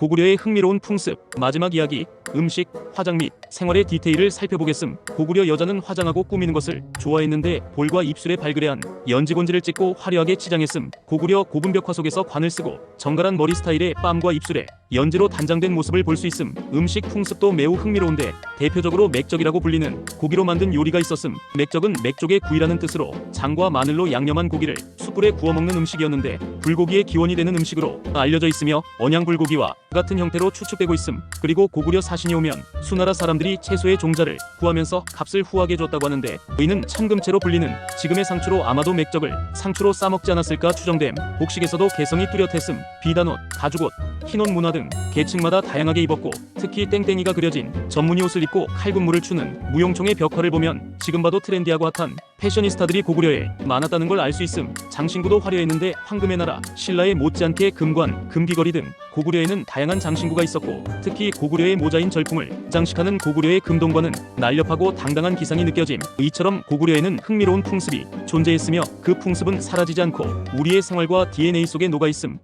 고구려의 흥미로운 풍습, 마지막 이야기, 음식, 화장 및 생활의 디테일을 살펴보겠음. 고구려 여자는 화장하고 꾸미는 것을 좋아했는데 볼과 입술에 발그레한 연지곤지를 찍고 화려하게 치장했음. 고구려 고분 벽화 속에서 관을 쓰고 정갈한 머리 스타일에 뺨과 입술에 연지로 단장된 모습을 볼 수 있음. 음식 풍습도 매우 흥미로운데 대표적으로 맥적이라고 불리는 고기로 만든 요리가 있었음. 맥적은 맥족의 구이라는 뜻으로 장과 마늘로 양념한 고기를 숯불에 구워 먹는 음식이었는데 불고기의 기원이 되는 음식으로 알려져 있으며 언양 불고기와 같은 형태로 추측되고 있음. 그리고 고구려 사신이 오면 수나라 사람들이 채소의 종자를 구하면서 값을 후하게 줬다고 하는데 의는 천금채로 불리는 지금의 상추로 아마도 맥적을 상추로 싸먹지 않았을까 추정됨. 복식에서도 개성이 뚜렷했음. 비단옷, 가죽옷, 흰옷 문화 등 계층마다 다양하게 입었고 특히 땡땡이가 그려진 전무늬 옷을 입고 칼군무를 추는 무용총의 벽화를 보면 지금 봐도 트렌디하고 핫한 패셔니스타들이 고구려에 많았다는 걸 알 수 있음. 장신구도 화려했는데 황금의 나라 신라에 못지않게 금관, 금귀걸이 등 고구려에는 다양한 장신구가 있었고 특히 고구려의 모자인 절품을 장식하는 고구려의 금동관은 날렵하고 당당한 기상이 느껴짐. 이처럼 고구려에는 흥미로운 풍습이 존재했으며 그 풍습은 사라지지 않고 우리의 생활과 DNA 속에 녹아 있음.